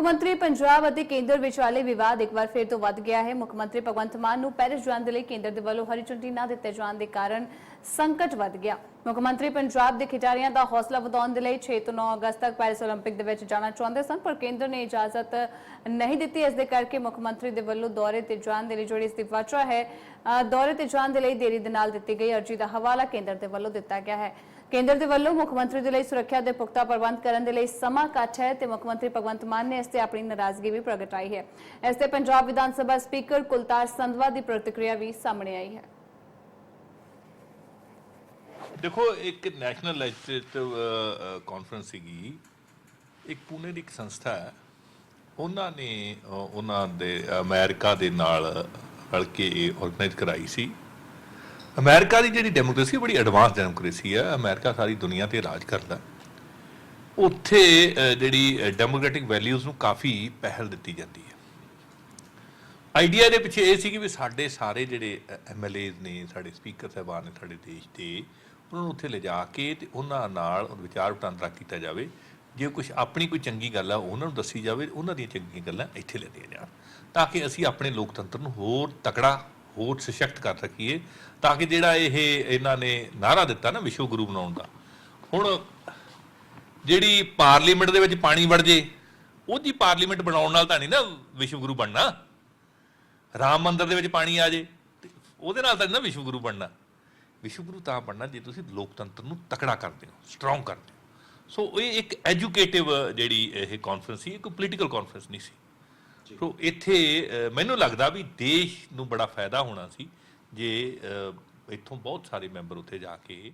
ਮੰਤਰੀ ਪੰਜਾਬ ਅਤੇ ਕੇਂਦਰ ਵਿਚਾਲੇ ਵਿਵਾਦ ਇੱਕ ਵਾਰ ਫਿਰ ਤੋਂ ਵੱਧ ਗਿਆ ਹੈ ਮੁੱਖ ਮੰਤਰੀ ਭਗਵੰਤ ਮਾਨ ਨੂੰ ਪੈਰਿਸ ਜਾਣ ਦੇ ਲਈ ਕੇਂਦਰ ਦੇ ਵੱਲੋਂ ਹਰੀ ਝੰਡੀ ਨਾ ਦਿੱਤੇ ਜਾਣ ਦੇ ਕਾਰਨ ਸੰਕਟ ਵੱਧ ਗਿਆ ਮੁੱਖ ਮੰਤਰੀ ਪੰਜਾਬ ਦੇ ਖਿਡਾਰੀਆਂ ਦਾ ਹੌਸਲਾ ਵਧਾਉਣ ਦੇ ਲਈ 6 ਤੋਂ 9 ਅਗਸਤ ਤੱਕ ਪੈਰਿਸ 올림픽 ਦੇ ਵਿੱਚ ਜਾਣਾ ਚਾਹੁੰਦੇ ਸਨ ਪਰ ਕੇਂਦਰ ਨੇ ਇਜਾਜ਼ਤ ਨਹੀਂ ਦਿੱਤੀ ਇਸ ਦੇ ਕਰਕੇ ਮੁੱਖ ਮੰਤਰੀ ਦੇ ਵੱਲੋਂ ਦੌਰੇ ਤੇ ਜਾਣ ਦੇ ਲਈ ਜਿਹੜੀ ਇਸ ਦੀ ਵਜ੍ਹਾ ਹੈ ਅ, ਦੌਰੇ ਤੇ ਜਾਣ ਦੇ ਲਈ ਦੇਰੀ ਦੇ ਨਾਲ ਦਿੱਤੀ ਗਈ ਅਰਜੀ ਦਾ ਹਵਾਲਾ ਕੇਂਦਰ ਦੇ ਵੱਲੋਂ ਦਿੱਤਾ ਗਿਆ ਹੈ ਕੇਂਦਰ ਦੇ ਵੱਲੋਂ ਮੁੱਖ ਮੰਤਰੀ ਦੇ ਲਈ ਸੁਰੱਖਿਆ ਦੇ ਪੁਖਤਾ ਪ੍ਰਬੰਧ ਕਰਨ ਦੇ ਲਈ ਸਮਾਂ ਘੱਟ ਹੈ ਤੇ ਮੁੱਖ ਮੰਤਰੀ ਭਗਵੰਤ ਮਾਨ ਨੇ ਇਸ ਤੇ ਆਪਣੀ ਨਾਰਾਜ਼ਗੀ ਵੀ ਪ੍ਰਗਟਾਈ ਹੈ। ਇਸ ਤੇ ਪੰਜਾਬ ਵਿਧਾਨ ਸਭਾ ਸਪੀਕਰ ਕੁਲਤਾਰ ਸੰਧਵਾ ਦੀ ਪ੍ਰਤੀਕਿਰਿਆ ਵੀ ਸਾਹਮਣੇ ਆਈ ਹੈ। ਦੇਖੋ, ਇੱਕ ਨੈਸ਼ਨਲ ਲੈਜਿਸਲੇਟਿਵ ਕਾਨਫਰੰਸ ਸੀਗੀ। ਇੱਕ ਪੂਨੇ ਦੀ ਇੱਕ ਸੰਸਥਾ ਹੈ। ਉਹਨਾਂ ਨੇ ਉਹਨਾਂ ਦੇ ਅਮਰੀਕਾ ਦੇ ਨਾਲ ਰਲ ਕੇ ਆਰਗੇਨਾਈਜ਼ ਕਰਾਈ ਸੀ। ਅਮਰੀਕਾ ਦੀ ਜਿਹੜੀ ਡੈਮੋਕ੍ਰੇਸੀ ਬੜੀ ਐਡਵਾਂਸ ਡੈਮੋਕ੍ਰੇਸੀ ਹੈ। ਅਮਰੀਕਾ ਸਾਰੀ ਦੁਨੀਆ ਤੇ ਰਾਜ ਕਰਦਾ ਉੱਥੇ ਜਿਹੜੀ ਡੈਮੋਕ੍ਰੈਟਿਕ ਵੈਲਿਊਜ਼ ਨੂੰ ਕਾਫੀ ਪਹਿਲ ਦਿੱਤੀ ਜਾਂਦੀ ਹੈ। ਆਈਡੀਆ ਦੇ ਪਿੱਛੇ ਇਹ ਸੀ ਕਿ ਵੀ ਸਾਡੇ ਸਾਰੇ ਜਿਹੜੇ ਐਮਐਲਏਜ਼ ਨੇ, ਸਾਡੇ ਸਪੀਕਰ ਸਾਹਿਬਾਨ ਨੇ ਸਾਡੇ ਦੇਸ਼ ਦੇ, ਉਹਨਾਂ ਨੂੰ ਉੱਥੇ ਲਿਜਾ ਕੇ ਤੇ ਉਹਨਾਂ ਨਾਲ ਵਿਚਾਰ ਵਟਾਂਦਰਾ ਕੀਤਾ ਜਾਵੇ। ਜੇ ਕੁਝ ਆਪਣੀ ਕੋਈ ਚੰਗੀ ਗੱਲ ਆ, ਉਹਨਾਂ ਨੂੰ ਦੱਸੀ ਜਾਵੇ, ਉਹਨਾਂ ਦੀਆਂ ਚੰਗੀਆਂ ਗੱਲਾਂ ਇੱਥੇ ਲੈਂਦੀਆਂ ਜਾਣ। ਤਾਂ ਕਿ ਅਸੀਂ ਆਪਣੇ ਲੋਕਤੰਤਰ ਨੂੰ ਹੋਰ ਤਕੜਾ ਹੋਰ ਸਸ਼ਕਤ ਕਰ ਸਕੀਏ ਤਾਂ ਕਿ ਜਿਹੜਾ ਇਹ ਇਹਨਾਂ ਨੇ ਨਾਰਾ ਦਿੱਤਾ ਨਾ ਵਿਸ਼ਵ ਗੁਰੂ ਬਣਾਉਣ ਦਾ, ਹੁਣ ਜਿਹੜੀ ਪਾਰਲੀਮੈਂਟ ਦੇ ਵਿੱਚ ਪਾਣੀ ਵੜ ਜੇ, ਉਹਦੀ ਪਾਰਲੀਮੈਂਟ ਬਣਾਉਣ ਨਾਲ ਤਾਂ ਨਹੀਂ ਨਾ ਵਿਸ਼ਵ ਗੁਰੂ ਬਣਨਾ। ਰਾਮ ਮੰਦਰ ਦੇ ਵਿੱਚ ਪਾਣੀ ਆ ਜੇ ਉਹਦੇ ਨਾਲ ਤਾਂ ਨਹੀਂ ਨਾ ਵਿਸ਼ਵ ਗੁਰੂ ਬਣਨਾ। ਵਿਸ਼ਵ ਗੁਰੂ ਤਾਂ ਬਣਨਾ ਜੇ ਤੁਸੀਂ ਲੋਕਤੰਤਰ ਨੂੰ ਤਕੜਾ ਕਰਦੇ ਹੋ ਸਟਰੋਂਗ ਕਰਦੇ ਹੋ। ਸੋ ਇਹ ਇੱਕ ਐਜੂਕੇਟਿਵ ਜਿਹੜੀ ਇਹ ਕਾਨਫਰੰਸ ਸੀ, ਇੱਕ ਪੋਲੀਟੀਕਲ ਕਾਨਫਰੰਸ ਨਹੀਂ ਸੀ। ਸੋ ਇੱਥੇ ਮੈਨੂੰ ਲੱਗਦਾ ਵੀ ਦੇਸ਼ ਨੂੰ ਬੜਾ ਫਾਇਦਾ ਹੋਣਾ ਸੀ ਜੇ ਇੱਥੋਂ ਬਹੁਤ ਸਾਰੇ ਮੈਂਬਰ ਉੱਥੇ ਜਾ ਕੇ